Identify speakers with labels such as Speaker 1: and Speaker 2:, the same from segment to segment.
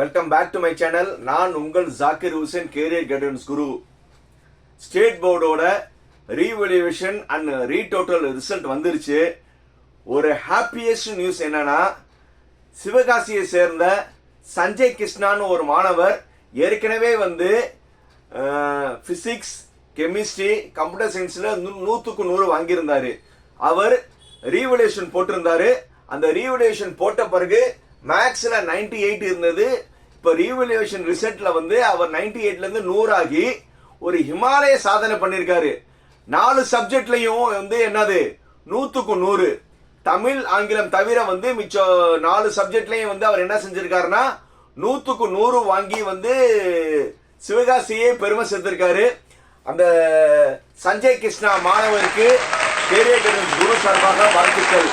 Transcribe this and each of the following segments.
Speaker 1: Welcome back to my channel நான் உங்கள் Zakir Hussain career guidance Guru state போர்டோட revaluation and retotal result வந்துருச்சு. ஒரு happiest news என்னன்னா சிவகாசியை சேர்ந்த சஞ்சய் கிருஷ்ணான்னு ஒரு மாணவர் ஏற்கனவே வந்து ஃபிசிக்ஸ் கெமிஸ்ட்ரி கம்ப்யூட்டர் சயின்ஸில் நூற்றுக்கு நூறு வாங்கியிருந்தார். அவர் ரீவல்யூஷன் போட்டிருந்தாரு. அந்த ரீவல்யூஷன் போட்ட பிறகு மேக்ஸில் 98 எயிட் இருந்தது. இப்போ ரீவல்யூஷன் ரிசல்ட்டில் வந்து அவர் 98 எயிட்லேருந்து நூறாகி ஒரு ஹிமாலய சாதனை பண்ணியிருக்காரு நாலு சப்ஜெக்ட்லையும் வந்து என்னது? நூற்றுக்கு நூறு. தமிழ் ஆங்கிலம் தவிர வந்து மிச்சம் நாலு சப்ஜெக்ட்லையும் வந்து அவர் என்ன செஞ்சிருக்காருன்னா நூற்றுக்கு நூறு வாங்கி வந்து சிவகாசியே பெருமை சேர்த்திருக்காரு. அந்த சஞ்சய் கிருஷ்ணா மாணவருக்கு கேரியர் குரு சார்பாக வாழ்த்துக்கள்.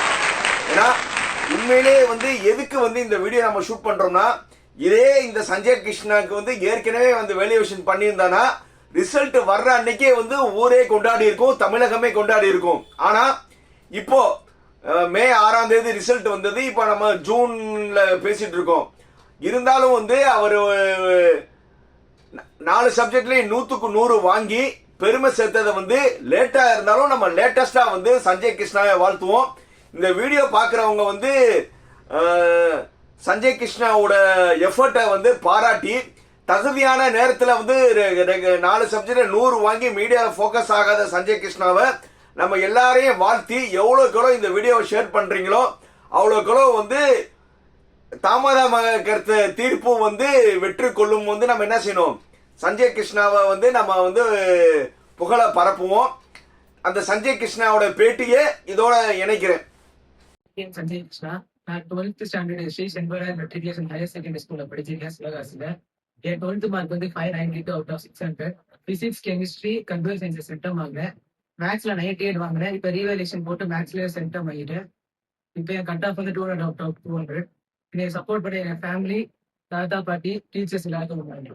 Speaker 1: ஏன்னா உண்மையிலேயே வந்து எதுக்கு வந்து இந்த வீடியோ நம்ம ஷூட் பண்ணுறோம்னா இதே இந்த சஞ்சய் கிருஷ்ணாக்கு வந்து ஏற்கனவே வந்து வேல்யூவேஷன் பண்ணியிருந்தானா ரிசல்ட் வர்ற அன்னைக்கே வந்து ஊரே கொண்டாடி இருக்கும் தமிழகமே கொண்டாடி இருக்கும். ஆனா இப்போ மே ஆறாம் தேதி ரிசல்ட் வந்தது இப்போ நம்ம ஜூன்ல பேசிட்டு இருக்கோம். இருந்தாலும் வந்து அவர் நாலு சப்ஜெக்ட்லயும் நூத்துக்கு நூறு வாங்கி பெருமை சேர்த்ததை வந்து லேட்டா இருந்தாலும் நம்ம லேட்டஸ்டா வந்து சஞ்சய் கிருஷ்ணாவை வாழ்த்துவோம். இந்த வீடியோ பார்க்குறவங்க வந்து சஞ்சய் கிருஷ்ணாவோட எஃபர்ட்டை வந்து பாராட்டி தகுதியான நேரத்தில் வந்து ரெ- நாலு சப்ஜெக்ட்ல நூறு வாங்கி மீடியாவில் ஃபோக்கஸ் ஆகாத சஞ்சய் கிருஷ்ணாவை நம்ம எல்லாரையும் வாழ்த்தி எவ்வளோக்கெவ்வளோ இந்த வீடியோவை ஷேர் பண்ணுறீங்களோ அவ்வளோக்கெவ்வளோ வந்து தாமதமாக கருத்து தீர்ப்பும் வந்து வெற்றி கொள்ளும் வந்து நம்ம என்ன செய்யணும்? சஞ்சய் கிருஷ்ணாவை வந்து நம்ம வந்து புகழ பரப்புவோம். அந்த சஞ்சய் கிருஷ்ணாவோட பேட்டியை இதோட இணைக்கிறேன்.
Speaker 2: சஞ்சய் கிருஷ்ணா நான் twelfth standard Sri Senbara matriculation higher secondary ஸ்கூல்ல படிச்சிருக்கேன் சிவகாசில என் டுவெல்த் மார்க் வந்து five ninety two out of six hundred physics chemistry computer science centum வாங்கினேன் மேக்ஸ்ல நைன்டி எயிட் வாங்கினேன் இப்போ ரீவேலேஷன் போட்டு மேக்ஸ்ல சென்டம் வாங்கிட்டேன் இப்போ என் கட் ஆஃப் வந்து two hundred out of two hundred என்னை சப்போர்ட் பண்ண என் ஃபேமிலி தாத்தா பாட்டி டீச்சர்ஸ் எல்லாருக்கும் நன்றி